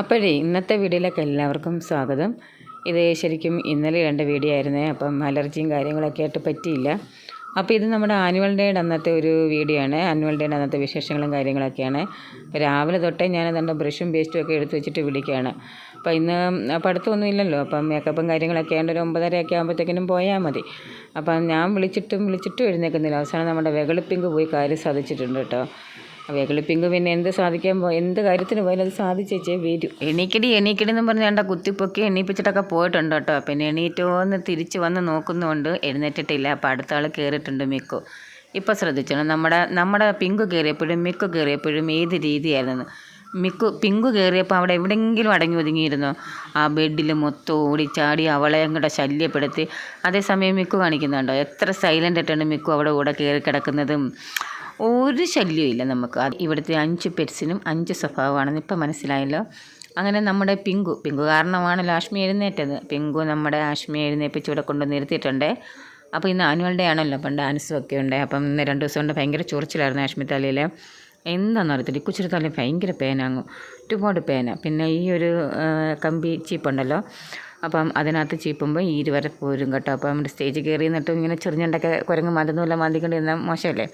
അപ്പോഴേ ഇന്നത്തെ വീഡിയോയിലേക്ക് എല്ലാവർക്കും സ്വാഗതം. ഇത് ശരിക്കും ഇന്നലെ രണ്ട് വീഡിയോ ആയിരുന്നേ അപ്പം അലർജിയും കാര്യങ്ങളൊക്കെ ആയിട്ട് പറ്റിയില്ല. അപ്പോൾ ഇത് നമ്മുടെ ആനുവൽ ഡേയുടെ അന്നത്തെ ഒരു വീഡിയോ ആണ്. ആനുവൽ ഡേയുടെ അന്നത്തെ വിശേഷങ്ങളും കാര്യങ്ങളൊക്കെയാണ്. രാവിലെ തൊട്ടേ ഞാൻ അതുകൊണ്ട് ബ്രഷും പേസ്റ്റും ഒക്കെ എടുത്ത് വെച്ചിട്ട് വിളിക്കുകയാണ്. അപ്പോൾ ഇന്ന് പഠിത്തമൊന്നും ഇല്ലല്ലോ അപ്പം മേക്കപ്പും കാര്യങ്ങളൊക്കെ ആയതുകൊണ്ട് ഒരു ഒമ്പതരയൊക്കെ ആകുമ്പോഴത്തേക്കിനും പോയാൽ മതി. അപ്പം ഞാൻ വിളിച്ചിട്ടും വിളിച്ചിട്ടും എഴുന്നേൽക്കുന്നില്ല. അവസാനം നമ്മുടെ വെകളിപ്പിങ്ക് പോയി കാര്യം സാധിച്ചിട്ടുണ്ട് കേട്ടോ. വെകളിപ്പിങ്ക് പിന്നെ എന്ത് സാധിക്കാൻ പോ എന്ത് കാര്യത്തിന് പോയാലും അത് സാധിച്ചേച്ചേ വരൂ. എണീക്കടി എണീക്കടി എന്ന് പറഞ്ഞ് കണ്ട കുത്തിപ്പൊക്കി എണീപ്പിച്ചിട്ടൊക്കെ പോയിട്ടുണ്ട് കേട്ടോ. പിന്നെ എണീറ്റോന്ന് തിരിച്ച് വന്ന് നോക്കുന്നുണ്ട് എഴുന്നേറ്റിട്ടില്ല. അപ്പോൾ അടുത്ത ആൾ കയറിയിട്ടുണ്ട് മിക്കു. ഇപ്പോൾ ശ്രദ്ധിച്ചോണം. നമ്മുടെ നമ്മുടെ പിങ്ക് കയറിയപ്പോഴും മിക്കു കയറിയപ്പോഴും ഏത് രീതിയായിരുന്നു? മിക്കു പിങ്കു കയറിയപ്പോൾ അവിടെ എവിടെയെങ്കിലും അടങ്ങി ഒതുങ്ങിയിരുന്നോ? ആ ബെഡിൽ മൊത്തം ഓടിച്ചാടി അവളെ അങ്ങോട്ട് ശല്യപ്പെടുത്തി. അതേസമയം മിക്കു കാണിക്കുന്നുണ്ടോ? എത്ര സൈലന്റ് ആയിട്ടാണ് മിക്കു അവിടെ കൂടെ കയറി കിടക്കുന്നതും. ഒരു ശല്യവും ഇല്ല നമുക്ക്. ഇവിടുത്തെ അഞ്ച് പെറ്റ്സിനും അഞ്ച് സ്വഭാവമാണെന്ന് ഇപ്പം മനസ്സിലായല്ലോ. അങ്ങനെ നമ്മുടെ പിങ്കു പിങ്കു കാരണമാണ് ലാഷ്മി എഴുന്നേറ്റത്. പിങ്കു നമ്മുടെ ആഷ്മി എഴുന്നേപ്പിച്ച് ഇവിടെ കൊണ്ട് നിർത്തിയിട്ടുണ്ട് അപ്പോൾ ഇന്ന് ആനുവൽ ഡേ ആണല്ലോ അപ്പം ഡാൻസും ഒക്കെ ഉണ്ട്. അപ്പം ഇന്ന് രണ്ട് ദിവസം കൊണ്ട് ഭയങ്കര ചൊറിച്ചിലായിരുന്നു ആഷ്മി തലയിൽ എന്താണെന്ന് അറിയത്തില്ല. ഈ തല ഭയങ്കര പേനാങ്ങും ഒരുപാട് പേന പിന്നെ ഈ ഒരു കമ്പി ചീപ്പുണ്ടല്ലോ. അപ്പം അതിനകത്ത് ചീപ്പുമ്പോൾ ഈ ഇരുവരെ പോരും കേട്ടോ. അപ്പം സ്റ്റേജ് കയറി നിന്നിട്ട് ഇങ്ങനെ ചെറിഞ്ഞുണ്ടൊക്കെ കുരങ്ങ് മരുന്നുമില്ല മാന്തിക്കൊണ്ടിരുന്ന മോശമല്ലേ?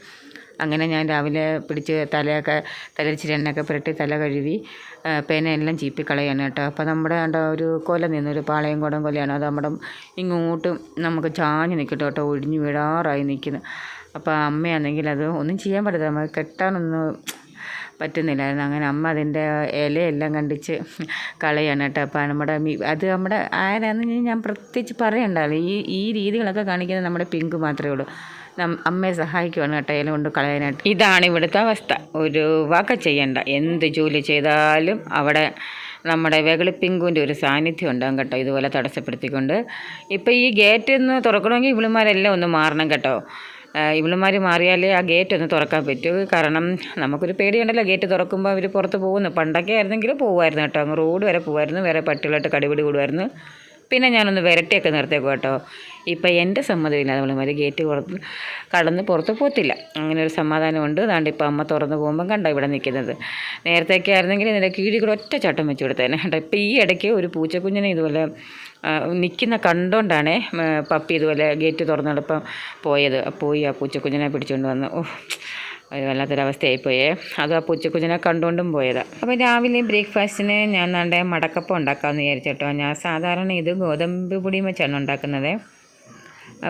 അങ്ങനെ ഞാൻ രാവിലെ പിടിച്ച് തലയൊക്കെ തലച്ചിരി എണ്ണയൊക്കെ പുരട്ടി തല കഴുകി പേനെ പേനയെല്ലാം ചീപ്പി കളയാണ് കേട്ടോ. അപ്പോൾ നമ്മുടെ ആണ്ട ഒരു കൊല നിന്നൊരു പാളയം കുടം കൊലയാണ്. അത് നമ്മുടെ ഇങ്ങോട്ടും നമുക്ക് ചാഞ്ഞ് നിൽക്കട്ടോ കേട്ടോ. ഒഴിഞ്ഞു വീഴാറായി നിൽക്കുന്നു. അപ്പോൾ അമ്മയാണെങ്കിൽ അത് ഒന്നും ചെയ്യാൻ പറ്റത്തില്ല. നമുക്ക് കെട്ടാനൊന്നും പറ്റുന്നില്ലായിരുന്നു. അങ്ങനെ അമ്മ അതിന്റെ ഇലയെല്ലാം കണ്ടിച്ച് കളയാണ് കേട്ടോ. അപ്പോൾ നമ്മുടെ അത് നമ്മുടെ ആരാന്ന് ഞാൻ പ്രത്യേകിച്ച് പറയണ്ടല്ലോ. ഈ ഈ രീതികളൊക്കെ കാണിക്കുന്നത് നമ്മുടെ പിങ്ക് മാത്രമേ ഉള്ളൂ. അമ്മയെ സഹായിക്കുവാണ് കേട്ടോ ഇല കൊണ്ട് കളയാനായിട്ട്. ഇതാണ് ഇവിടുത്തെ അവസ്ഥ. ഒരു വക ചെയ്യണ്ട. എന്ത് ജോലി ചെയ്താലും അവിടെ നമ്മുടെ വെകളിപ്പിങ്കുവിന്റെ ഒരു സാന്നിധ്യം ഉണ്ടാകും കേട്ടോ. ഇതുപോലെ തടസ്സപ്പെടുത്തിക്കൊണ്ട്. ഇപ്പോൾ ഈ ഗേറ്റ് ഒന്ന് തുറക്കണമെങ്കിൽ ഇവളുമാരെല്ലാം ഒന്ന് മാറണം കേട്ടോ. ഇവളുമാർ മാറിയാലേ ആ ഗേറ്റ് ഒന്ന് തുറക്കാൻ പറ്റൂ. കാരണം നമുക്കൊരു പേടിയുണ്ടല്ലോ. ഗേറ്റ് തുറക്കുമ്പോൾ അവർ പുറത്ത് പോകുന്നു. പണ്ടൊക്കെ ആയിരുന്നെങ്കിൽ പോകുമായിരുന്നു കേട്ടോ. അങ്ങ് റോഡ് വരെ പോകുമായിരുന്നു വേറെ പട്ടികളായിട്ട് കടിപിടി കൂടുമായിരുന്നു. പിന്നെ ഞാനൊന്ന് വിരട്ടിയൊക്കെ നിർത്തിയേക്കും കേട്ടോ. ഇപ്പം എന്റെ സമ്മതമില്ല. അവളുമാർ ഗേറ്റ് പുറത്ത് കടന്ന് പുറത്ത് പോത്തില്ല അങ്ങനെ ഒരു സമാധാനമുണ്ട്. അതാണ്ട് ഇപ്പം അമ്മ തുറന്ന് പോകുമ്പം കണ്ടോ ഇവിടെ നിൽക്കുന്നത്? നേരത്തെയൊക്കെ ആയിരുന്നെങ്കിൽ ഇതിന്റെ കീഴിൽ കൂടെ ഒറ്റ ചട്ടം വെച്ച് കൊടുത്തേനെ കേട്ടോ ഇപ്പം ഈ ഇടയ്ക്ക് ഒരു പൂച്ചക്കുഞ്ഞിനെ ഇതുപോലെ നിൽക്കുന്ന കണ്ടോണ്ടാണ് പപ്പി ഇതുപോലെ ഗേറ്റ് തുറന്നെടുപ്പം പോയത്. പോയി ആ പൂച്ചക്കുഞ്ഞിനെ പിടിച്ചുകൊണ്ട് വന്നു. ഓ ഒരു വല്ലാത്തൊരവസ്ഥയായിപ്പോയേ. അത് ആ പൂച്ചക്കുഞ്ഞിനെ കണ്ടുകൊണ്ടും പോയതാണ് അപ്പോൾ രാവിലെ ബ്രേക്ക്ഫാസ്റ്റിന് ഞാൻ നാണ്ടെ മടക്കപ്പം ഉണ്ടാക്കാമെന്ന് വിചാരിച്ചിട്ടോ ഞാൻ സാധാരണ ഇത് ഗോതമ്പ് പൊടിയും വെച്ചാണ് ഉണ്ടാക്കുന്നത്.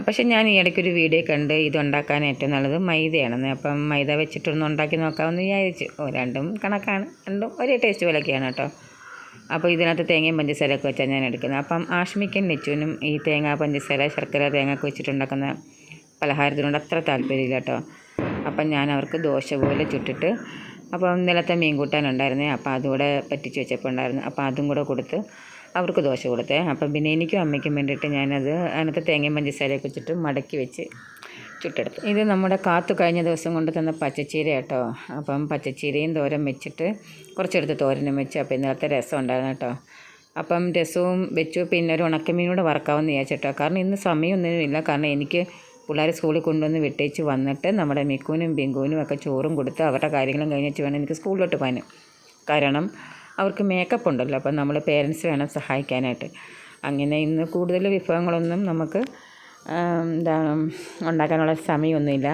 പക്ഷെ ഞാൻ ഈ ഇടയ്ക്കൊരു വീഡിയോ കണ്ട് ഇത് ഉണ്ടാക്കാൻ ഏറ്റവും നല്ലത് മൈദയാണെന്ന്. അപ്പം മൈദ വെച്ചിട്ടൊന്ന് ഉണ്ടാക്കി നോക്കാമെന്ന് വിചാരിച്ചു. ഓ രണ്ടും കണക്കാണ്. രണ്ടും ഒരേ ടേസ്റ്റ് പോലെയൊക്കെയാണ് കേട്ടോ. അപ്പോൾ ഇതിനകത്ത് തേങ്ങയും പഞ്ചസാരയൊക്കെ വെച്ചാൽ ഞാൻ എടുക്കുന്നത്. അപ്പം ആഷ്മിക്കൻ നെച്ചുവിനും ഈ തേങ്ങ പഞ്ചസാര ശർക്കര തേങ്ങ ഒക്കെ വെച്ചിട്ടുണ്ടാക്കുന്ന പലഹാരത്തിനോട് അത്ര താല്പര്യമില്ല കേട്ടോ. അപ്പം ഞാൻ അവർക്ക് ദോശ പോലെ ചുട്ടിട്ട് അപ്പം ഇന്നലത്തെ മീൻ കൂട്ടാനുണ്ടായിരുന്നേ അപ്പോൾ അതുകൂടെ പറ്റിച്ച് വെച്ചപ്പോൾ ഉണ്ടായിരുന്നു. അപ്പോൾ അതും കൂടെ കൊടുത്ത് അവർക്ക് ദോശ കൊടുത്തേ. അപ്പം പിന്നെ എനിക്കും അമ്മയ്ക്കും വേണ്ടിയിട്ട് ഞാനത് അതിനകത്ത് തേങ്ങയും പഞ്ചസാരയൊക്കെ വെച്ചിട്ട് മടക്കി വെച്ച് ചുട്ടെടുത്തു. ഇത് നമ്മുടെ കാത്തു കഴിഞ്ഞ ദിവസം കൊണ്ട് തന്ന പച്ചച്ചീര കേട്ടോ. അപ്പം പച്ചച്ചീരയും തോരൻ വെച്ചിട്ട് കുറച്ചെടുത്ത് തോരനും വെച്ച്. അപ്പം ഇന്നലത്തെ രസം ഉണ്ടായിരുന്നു കേട്ടോ. അപ്പം രസവും വെച്ചു. പിന്നെ ഒരു ഉണക്കമീനൂടെ വറക്കാമെന്ന് വിചാരിച്ചിട്ടോ. കാരണം ഇന്ന് സമയമൊന്നുമില്ല കാരണം എനിക്ക് പിള്ളേരെ സ്കൂളിൽ കൊണ്ടുവന്ന് വിട്ടേച്ച് വന്നിട്ട് നമ്മുടെ മിക്കുവിനും ബിങ്കുവിനും ഒക്കെ ചോറും കൊടുത്ത് അവരുടെ കാര്യങ്ങളും കഴിഞ്ഞിട്ട് വേണം എനിക്ക് സ്കൂളിലോട്ട് പോകാൻ. കാരണം അവർക്ക് മേക്കപ്പ് ഉണ്ടല്ലോ അപ്പം നമ്മൾ പേരൻസ് വേണം സഹായിക്കാനായിട്ട്. അങ്ങനെ ഇന്ന് കൂടുതൽ വിഭവങ്ങളൊന്നും നമുക്ക് എന്താ ഉണ്ടാക്കാനുള്ള സമയമൊന്നുമില്ല.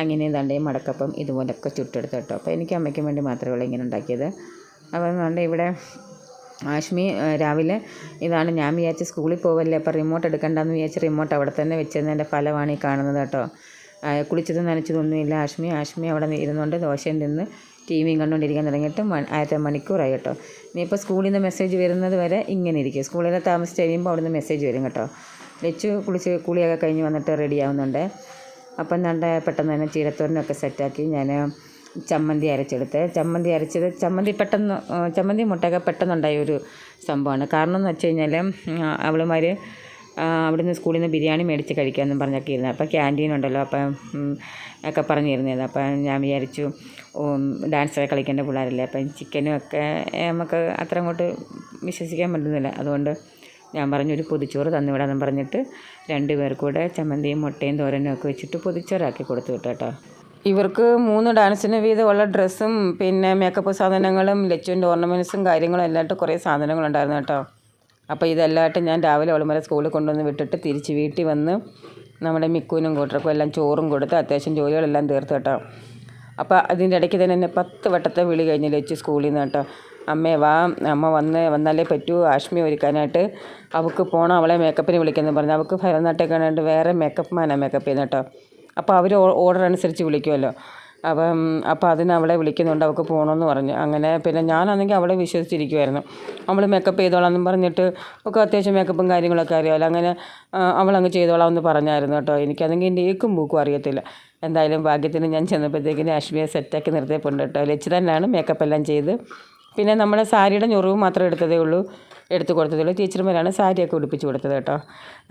അങ്ങനെ എന്താണ്ട് മടക്കപ്പം ഇതുപോലൊക്കെ ചുട്ടെടുത്ത് കേട്ടോ അപ്പോൾ എനിക്ക് അമ്മയ്ക്കും വേണ്ടി മാത്രമേ ഉള്ളൂ ഇങ്ങനെ ഉണ്ടാക്കിയത്. അപ്പം അതുകൊണ്ട് ഇവിടെ ആഷ്മി രാവിലെ ഇതാണ് ഞാൻ വിചാരിച്ച് സ്കൂളിൽ പോവല്ലേ അപ്പോൾ റിമോട്ട് എടുക്കണ്ടെന്ന് വിചാരിച്ച് റിമോട്ട് അവിടെ തന്നെ വെച്ചതിന്റെ ഫലമാണ് ഈ കാണുന്നത് കേട്ടോ. കുളിച്ചതും നനച്ചതൊന്നുമില്ല ആഷ്മി ആഷ്മി അവിടെ ഇരുന്നുകൊണ്ട് ദോശയും തിന്ന് ടി വിയും കണ്ടുകൊണ്ടിരിക്കാൻ തുടങ്ങിയിട്ട് ആയിരത്തി മണിക്കൂറായി കേട്ടോ. ഇനിയിപ്പോൾ സ്കൂളിൽ നിന്ന് മെസ്സേജ് വരുന്നത് വരെ ഇങ്ങനെ ഇരിക്കും. സ്കൂളിൽ നിന്ന് താമസിച്ച് കഴിയുമ്പോൾ അവിടെ നിന്ന് മെസ്സേജ് വരും കേട്ടോ. ലച്ചു കുളിച്ച് കുളിയൊക്കെ കഴിഞ്ഞ് വന്നിട്ട് റെഡി ആവുന്നുണ്ട്. അപ്പം നല്ല പെട്ടെന്ന് തന്നെ ചീരത്തോരനൊക്കെ സെറ്റാക്കി ഞാൻ ചമ്മന്തി അരച്ചെടുത്ത്. ചമ്മന്തി അരച്ചത് ചമ്മന്തി പെട്ടെന്ന് ചമ്മന്തി മുട്ടയൊക്കെ പെട്ടെന്നുണ്ടായ ഒരു സംഭവമാണ് കാരണം എന്ന് വെച്ച് കഴിഞ്ഞാൽ അവളുമാർ അവിടുന്ന് സ്കൂളിൽ നിന്ന് ബിരിയാണി മേടിച്ച് കഴിക്കാമെന്നും പറഞ്ഞൊക്കെ ഇരുന്നത് അപ്പോൾ ക്യാന്റീൻ ഉണ്ടല്ലോ അപ്പം ഒക്കെ പറഞ്ഞിരുന്നത് അപ്പം ഞാൻ വിചാരിച്ചു ഡാൻസൊക്കെ കളിക്കേണ്ട പിള്ളേരല്ലേ അപ്പം ചിക്കനും ഒക്കെ നമുക്ക് അത്ര അങ്ങോട്ട് വിശ്വസിക്കാൻ പറ്റുന്നില്ല. അതുകൊണ്ട് ഞാൻ പറഞ്ഞു ഒരു പൊതിച്ചോറ് തന്നുവിടാമെന്ന് പറഞ്ഞിട്ട് രണ്ട് പേർക്കൂടെ കൂടെ ചമ്മന്തിയും മുട്ടയും തോരനും ഒക്കെ വെച്ചിട്ട് പൊതിച്ചോറാക്കി കൊടുത്തു കേട്ടോ. ഇവർക്ക് മൂന്ന് ഡാൻസിന് വീതമുള്ള ഡ്രസ്സും പിന്നെ മേക്കപ്പ് സാധനങ്ങളും ലച്ചുവിന്റെ ഓർണമെന്റ്സും കാര്യങ്ങളും എല്ലാമായിട്ട് കുറേ സാധനങ്ങളുണ്ടായിരുന്നു കേട്ടോ. അപ്പോൾ ഇതെല്ലാമായിട്ട് ഞാൻ രാവിലെ അവളുമാരെ സ്കൂളിൽ കൊണ്ടുവന്ന് വിട്ടിട്ട് തിരിച്ച് വീട്ടിൽ വന്ന് നമ്മുടെ മിക്കൂനും കൂട്ടർക്കും എല്ലാം ചോറും കൊടുത്ത് അത്യാവശ്യം ജോലികളെല്ലാം തീർത്ത് കേട്ടോ. അപ്പോൾ അതിന്റെ ഇടയ്ക്ക് തന്നെ എന്നെ പത്ത് വട്ടത്തെ വിളി കഴിഞ്ഞ് ലച്ചു സ്കൂളിൽ നിന്ന് കേട്ടോ. അമ്മേ വാ അമ്മ വന്ന് വന്നാലേ പറ്റൂ ആഷ്മി ഒരുക്കാനായിട്ട്. അവൾക്ക് പോകണം അവളെ മേക്കപ്പിന് വിളിക്കുന്നു പറഞ്ഞു. അവൾക്ക് ഭരതനാട്യം കാണാണ്ട് വേറെ മേക്കപ്പ് മാനാണ് മേക്കപ്പ് ചെയ്യുന്നത് കേട്ടോ. അപ്പോൾ അവർ ഓർഡർ അനുസരിച്ച് വിളിക്കുമല്ലോ. അപ്പം അപ്പം അതിന് അവളെ വിളിക്കുന്നുണ്ട് അവൾക്ക് പോകണമെന്ന് പറഞ്ഞു. അങ്ങനെ പിന്നെ ഞാനാണെങ്കിൽ അവളെ വിശ്വസിച്ചിരിക്കുമായിരുന്നു അവൾ മേക്കപ്പ് ചെയ്തോളാം എന്നും പറഞ്ഞിട്ട് ഒക്കെ അത്യാവശ്യം മേക്കപ്പും കാര്യങ്ങളൊക്കെ അറിയാമല്ലോ അങ്ങനെ അവളങ്ങ് ചെയ്തോളാം എന്ന് പറഞ്ഞായിരുന്നു കേട്ടോ. എനിക്കതെങ്കിൽ എന്റെ ഏക്കും പൂക്കും അറിയത്തില്ല. എന്തായാലും ഭാഗ്യത്തിന് ഞാൻ ചെന്നപ്പോഴത്തേക്കിന് അശ്മിയെ സെറ്റാക്കി നിർത്തിയപ്പോണ്ട് കേട്ടോ. ലച്ച് തന്നെയാണ് മേക്കപ്പ് എല്ലാം ചെയ്ത് പിന്നെ നമ്മൾ സാരിയുടെ ഞൊറിവ് മാത്രം എടുത്തതേ ഉള്ളൂ എടുത്ത് കൊടുത്തതേ ഉള്ളൂ. ടീച്ചർമാരാണ് സാരിയൊക്കെ ഉടുപ്പിച്ച് കൊടുത്തത് കേട്ടോ.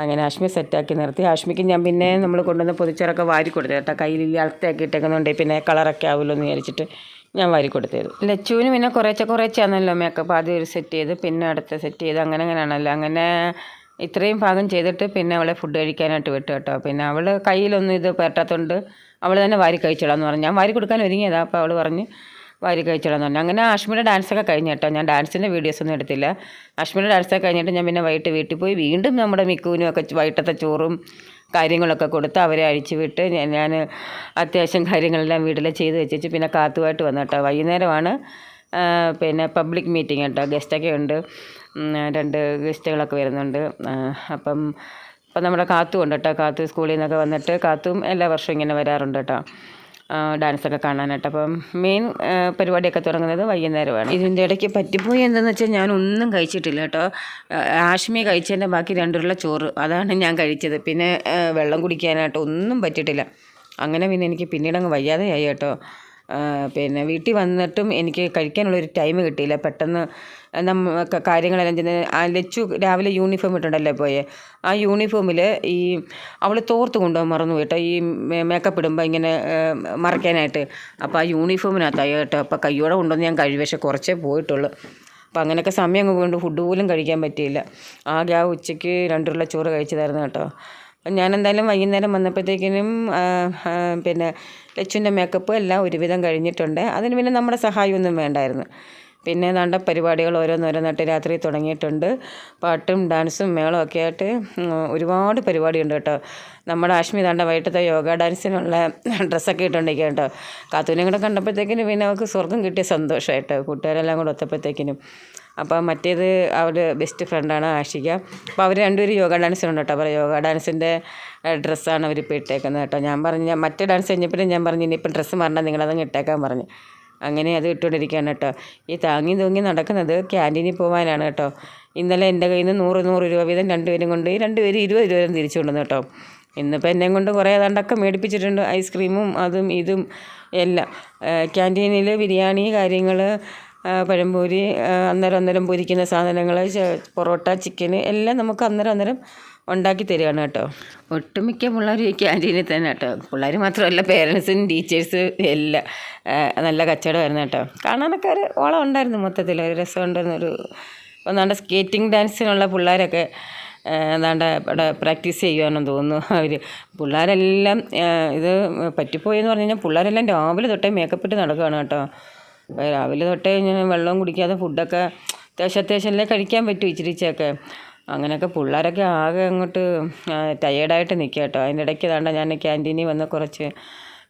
അങ്ങനെ ആഷ്മി സെറ്റാക്കി നിർത്തി. ആഷ്മിക്ക് ഞാൻ പിന്നെ നമ്മൾ കൊണ്ടുവന്ന പൊതിച്ചോറൊക്കെ വാരി കൊടുത്തത് കേട്ടോ. കയ്യിൽ അളത്തൊക്കെ ഇട്ടേക്കുന്നുണ്ട് പിന്നെ കളറൊക്കെ ആവുമല്ലോ എന്ന് വിചാരിച്ചിട്ട് ഞാൻ വാരി കൊടുത്തത്. ലച്ചുവിന് പിന്നെ കുറേച്ചെ കുറേച്ചാണല്ലോ മേക്കപ്പ് ആദ്യം ഒരു സെറ്റ് ചെയ്ത് പിന്നെ അടുത്ത സെറ്റ് ചെയ്ത് അങ്ങനെ അങ്ങനെയാണല്ലോ. അങ്ങനെ ഇത്രയും ഭാഗം ചെയ്തിട്ട് പിന്നെ അവളെ ഫുഡ് കഴിക്കാനായിട്ട് വിട്ടു കേട്ടോ. പിന്നെ അവൾ കയ്യിലൊന്നും ഇത് പറ്റാത്തതുകൊണ്ട് അവൾ തന്നെ വാരി കഴിച്ചോളാം എന്ന് പറഞ്ഞു. ഞാൻ വാരി കൊടുക്കാൻ ഒരുങ്ങിയതാണ് അപ്പോൾ അവൾ പറഞ്ഞ് വാരി കഴിച്ചോളാന്ന് പറഞ്ഞു. അങ്ങനെ ആഷ്മിയുടെ ഡാൻസൊക്കെ കഴിഞ്ഞ കേട്ടോ. ഞാൻ ഡാൻസിന്റെ വീഡിയോസ് ഒന്നും എടുത്തില്ല. ആഷ്മിയുടെ ഡാൻസൊക്കെ കഴിഞ്ഞിട്ട് ഞാൻ പിന്നെ വൈകിട്ട് വീട്ടിൽ പോയി വീണ്ടും നമ്മുടെ മിക്കുവിനും ഒക്കെ വൈകിട്ടത്തെ ചോറും കാര്യങ്ങളൊക്കെ കൊടുത്ത് അവരെ അഴിച്ചു വിട്ട് ഞാൻ അത്യാവശ്യം കാര്യങ്ങളെല്ലാം വീട്ടിൽ ചെയ്ത് വെച്ചിട്ട് പിന്നെ കാത്തുമായിട്ട് വന്നു കേട്ടോ. വൈകുന്നേരമാണ്. പിന്നെ പബ്ലിക് മീറ്റിംഗ് കേട്ടോ. ഗസ്റ്റൊക്കെ ഉണ്ട്. രണ്ട് ഗസ്റ്റുകളൊക്കെ വരുന്നുണ്ട്. അപ്പം അപ്പം നമ്മുടെ കാത്തു ഉണ്ട് കേട്ടോ. കാത്തു സ്കൂളിൽ നിന്നൊക്കെ വന്നിട്ട് കാത്തും എല്ലാ വർഷവും ഇങ്ങനെ വരാറുണ്ട് കേട്ടോ. ഡാൻസൊക്കെ കാണാനായിട്ട്. അപ്പം മെയിൻ പരിപാടിയൊക്കെ തുടങ്ങുന്നത് വൈകുന്നേരമാണ്. ഇതിന്റെ ഇടയ്ക്ക് പറ്റിപ്പോയി എന്താണെന്ന് വെച്ചാൽ ഞാൻ ഒന്നും കഴിച്ചിട്ടില്ല കേട്ടോ. ആഷ്മി കഴിച്ചതിന്റെ ബാക്കി രണ്ടുള്ള ചോറ് അതാണ് ഞാൻ കഴിച്ചത്. പിന്നെ വെള്ളം കുടിക്കാനായിട്ട് ഒന്നും പറ്റിയിട്ടില്ല. അങ്ങനെ പിന്നെ എനിക്ക് പിന്നീട് അങ്ങ് വയ്യാതെയായി കേട്ടോ. പിന്നെ വീട്ടിൽ വന്നിട്ടും എനിക്ക് കഴിക്കാനുള്ളൊരു ടൈം കിട്ടിയില്ല. പെട്ടെന്ന് നമ്മ കാര്യങ്ങളെല്ലാം ചെന്ന് ലച്ചു രാവിലെ യൂണിഫോം ഇട്ടുണ്ടല്ലേ പോയെ. ആ യൂണിഫോമിൽ ഈ അവൾ തോർത്ത് കൊണ്ടുപോകാൻ മറന്നു കേട്ടോ ഈ മേക്കപ്പ് ഇടുമ്പോൾ ഇങ്ങനെ മറയ്ക്കാനായിട്ട്. അപ്പോൾ ആ യൂണിഫോമിനകത്തായി കേട്ടോ. അപ്പോൾ കയ്യോടെ കൊണ്ടുവന്ന് ഞാൻ കഴിവ് പക്ഷേ കുറച്ചേ പോയിട്ടുള്ളൂ. അപ്പം അങ്ങനെയൊക്കെ സമയം കൊണ്ട് ഫുഡ് പോലും കഴിക്കാൻ പറ്റിയില്ല. ആകെ ആ ഉച്ചയ്ക്ക് രണ്ടുരുള്ള ചോറ് കഴിച്ചതായിരുന്നു കേട്ടോ. ഞാൻ എന്തായാലും വൈകുന്നേരം വന്നപ്പോഴത്തേക്കിനും പിന്നെ ലച്ചുവിന്റെ മേക്കപ്പ് എല്ലാം ഒരുവിധം കഴിഞ്ഞിട്ടുണ്ട്. അതിന് പിന്നെ നമ്മുടെ സഹായമൊന്നും വേണ്ടായിരുന്നു. പിന്നെ ഏതാണ്ട് പരിപാടികൾ ഓരോന്നോരോന്നായിട്ട് രാത്രി തുടങ്ങിയിട്ടുണ്ട്. പാട്ടും ഡാൻസും മേളവും ഒക്കെ ആയിട്ട് ഒരുപാട് പരിപാടിയുണ്ട് കേട്ടോ. നമ്മുടെ ആഷ്മി താണ്ട വൈകിട്ടത്തെ യോഗ ഡാൻസിനുള്ള ഡ്രസ്സൊക്കെ ഇട്ടുണ്ടെങ്കിൽ കേട്ടോ. കാത്തൂനെ കൂടെ കണ്ടപ്പോഴത്തേക്കിനും പിന്നെ അവൾക്ക് സ്വർഗം കിട്ടിയ സന്തോഷമായിട്ട് കൂട്ടുകാരെല്ലാം കൂടെ ഒത്തപ്പോഴത്തേക്കിനും. അപ്പോൾ മറ്റേത് അവരുടെ ബെസ്റ്റ് ഫ്രണ്ടാണ് ആഷിക. അപ്പോൾ അവർ രണ്ടുപേരും യോഗ ഡാൻസിനുണ്ട് കേട്ടോ. അപ്പോൾ യോഗ ഡാൻസിന്റെ ഡ്രസ്സാണ് അവർ ഇപ്പോൾ ഇട്ടേക്കുന്നത് കേട്ടോ. ഞാൻ പറഞ്ഞ മറ്റേ ഡാൻസ് കഴിഞ്ഞപ്പോഴും ഞാൻ പറഞ്ഞു ഇനിയിപ്പം ഡ്രസ്സ് മാറണ്ട നിങ്ങളതങ്ങ് ഇട്ടേക്കാൻ പറഞ്ഞു. അങ്ങനെ അത് ഇട്ടുകൊണ്ടിരിക്കുകയാണ് കേട്ടോ. ഈ താങ്ങി തൂങ്ങി നടക്കുന്നത് ക്യാന്റീനിൽ പോകാനാണ് കേട്ടോ. ഇന്നലെ എന്റെ കയ്യിൽ നിന്ന് നൂറ് നൂറ് രൂപ വീതം രണ്ടുപേരും കൊണ്ട് രണ്ടുപേരും ഇരുപത് രൂപ വീതം തിരിച്ചു കൊണ്ടുവന്നു കേട്ടോ. ഇന്നിപ്പോൾ എന്നെ കൊണ്ട് കുറേ ഏതാണ്ടൊക്കെ മേടിപ്പിച്ചിട്ടുണ്ട്. ഐസ്ക്രീമും അതും ഇതും എല്ലാം. ക്യാന്റീനിൽ ബിരിയാണി കാര്യങ്ങൾ പഴംപൊരി അന്നേരം അന്നേരം പൊരിക്കുന്ന സാധനങ്ങൾ പൊറോട്ട ചിക്കന് എല്ലാം നമുക്ക് അന്നേരം അന്നേരം ഉണ്ടാക്കി തരികയാണ് കേട്ടോ. ഒട്ടുമിക്ക പിള്ളേർ ഈ ക്യാന്റീനിൽ തന്നെ കേട്ടോ. പിള്ളേർ മാത്രമല്ല പേരൻസും ടീച്ചേഴ്സ് എല്ലാം നല്ല കച്ചവടമായിരുന്നു കേട്ടോ. കാണാനൊക്കെ ഒരു ഓളം ഉണ്ടായിരുന്നു മൊത്തത്തിൽ. ഒരു രസം ഉണ്ടായിരുന്നു ഒരു ഒന്നാണ്ട് സ്കേറ്റിംഗ് ഡാൻസിനുള്ള പിള്ളേരൊക്കെ എന്താണ്ട് അവിടെ പ്രാക്ടീസ് ചെയ്യുവാണെന്ന് തോന്നുന്നു. അവർ പിള്ളേരെല്ലാം ഇത് പറ്റിപ്പോയെന്ന് പറഞ്ഞു കഴിഞ്ഞാൽ പിള്ളേരെല്ലാം രാവിലെ തൊട്ടേ മേക്കപ്പ് ഇട്ട് നടക്കുകയാണ് കേട്ടോ. രാവിലെ തൊട്ടേ ഇങ്ങനെ വെള്ളവും കുടിക്കാതെ ഫുഡൊക്കെ അത്യാവശ്യം അത്യാവശ്യമല്ലേ കഴിക്കാൻ പറ്റും ഇച്ചിരിച്ചൊക്കെ. അങ്ങനെയൊക്കെ പിള്ളേരൊക്കെ ആകെ അങ്ങോട്ട് ടയേർഡായിട്ട് നിൽക്കുക കേട്ടോ അതിന്റെ ഇടയ്ക്ക് താണ്ട ഞാൻ ക്യാന്റീനിൽ വന്ന് കുറച്ച്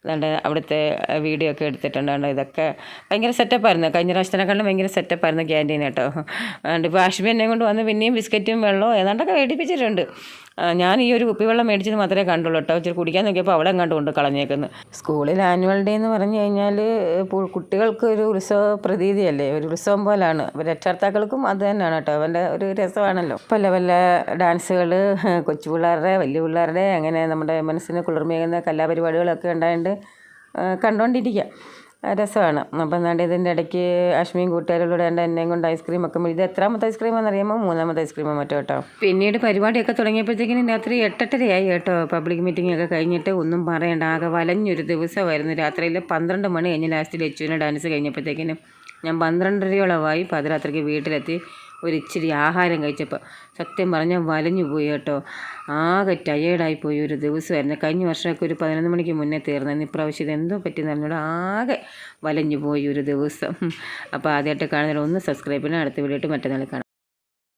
അതാണ്ട് അവിടുത്തെ വീഡിയോ ഒക്കെ എടുത്തിട്ടുണ്ട്. ഇതൊക്കെ ഭയങ്കര സെറ്റപ്പായിരുന്നു കഴിഞ്ഞ പ്രാവശ്യത്തിനെക്കാളും ഭയങ്കര സെറ്റപ്പായിരുന്നു ക്യാന്റീൻ കേട്ടോ. അതുകൊണ്ട് ഇപ്പോൾ അഷ്മി എന്നെ കൊണ്ട് വന്ന് പിന്നെയും ബിസ്ക്കറ്റും വെള്ളവും ഏതാണ്ടൊക്കെ മേടിപ്പിച്ചിട്ടുണ്ട്. ആ, ഞാൻ ഈ ഒരു കുപ്പിവെള്ളം മേടിച്ചത് മാത്രമേ കണ്ടുള്ളൂ കേട്ടോ. ഇച്ചിരി കുടിക്കാൻ നോക്കിയപ്പോൾ അവിടെ എങ്ങാണ്ട് കൊണ്ട് കളഞ്ഞേക്കുന്നത് സ്കൂളിൽ ആനുവൽ ഡേ എന്ന് പറഞ്ഞു കഴിഞ്ഞാൽ കുട്ടികൾക്ക് ഒരു ഉത്സവ പ്രതീതിയല്ലേ? ഒരു ഉത്സവം പോലാണ്. രക്ഷകർത്താക്കൾക്കും അത് തന്നെയാണ് കേട്ടോ. അവന്റെ ഒരു രസമാണല്ലോ. പല പല ഡാൻസുകൾ കൊച്ചു പിള്ളേരുടെ വലിയ പിള്ളേരുടെ അങ്ങനെ നമ്മുടെ മനസ്സിന് കുളിർമയേകുന്ന കലാപരിപാടികളൊക്കെ ഉണ്ടായതുകൊണ്ട് കണ്ടുകൊണ്ടിരിക്കുക രസമാണ്. അപ്പം എന്താണ്ട് ഇതിന്റെ ഇടയ്ക്ക് അശ്മിയും കൂട്ടുകാരിലൂടെ എന്റെ എന്നെയും കൊണ്ട് ഐസ്ക്രീം ഒക്കെ ഇത് എത്രാമത്തെ ഐസ്ക്രീം എന്നറിയുമ്പോൾ മൂന്നാമത്തെ ഐസ്ക്രീമോ മറ്റോ കേട്ടോ? പിന്നീട് പരിപാടിയൊക്കെ തുടങ്ങിയപ്പോഴത്തേക്കിനും രാത്രി എട്ടെട്ടരയായി കേട്ടോ. പബ്ലിക് മീറ്റിംഗ് ഒക്കെ കഴിഞ്ഞിട്ട് ഒന്നും പറയണ്ട. ആകെ വലഞ്ഞൊരു ദിവസമായിരുന്നു. രാത്രിയിൽ പന്ത്രണ്ട് മണി കഴിഞ്ഞ് ലാസ്റ്റ് എച്ചുവിനെ ഡാൻസ് കഴിഞ്ഞപ്പോഴത്തേക്കിനും ഞാൻ പന്ത്രണ്ടരയോളമായി പാതിരാത്രിക്ക് വീട്ടിലെത്തി. ഒരു ഇച്ചിരി ആഹാരം കഴിച്ചപ്പോൾ സത്യം പറഞ്ഞാൽ വലഞ്ഞു പോയി കേട്ടോ. ആകെ ടയേർഡായി പോയി ഒരു ദിവസമായിരുന്നു. കഴിഞ്ഞ വർഷമൊക്കെ ഒരു പതിനൊന്ന് മണിക്ക് മുന്നേ തീർന്നു ഇപ്രാവശ്യം ഇത് എന്തോ പറ്റിയെന്ന് പറഞ്ഞോട് ആകെ വലഞ്ഞു പോയി ഒരു ദിവസം. അപ്പോൾ ആദ്യമായിട്ട് കാണുന്നവർ ഒന്ന് സബ്സ്ക്രൈബ് ചെയ്യണം അടുത്ത വീഡിയോ ആയിട്ട് മറ്റന്നാൾ കാണാം.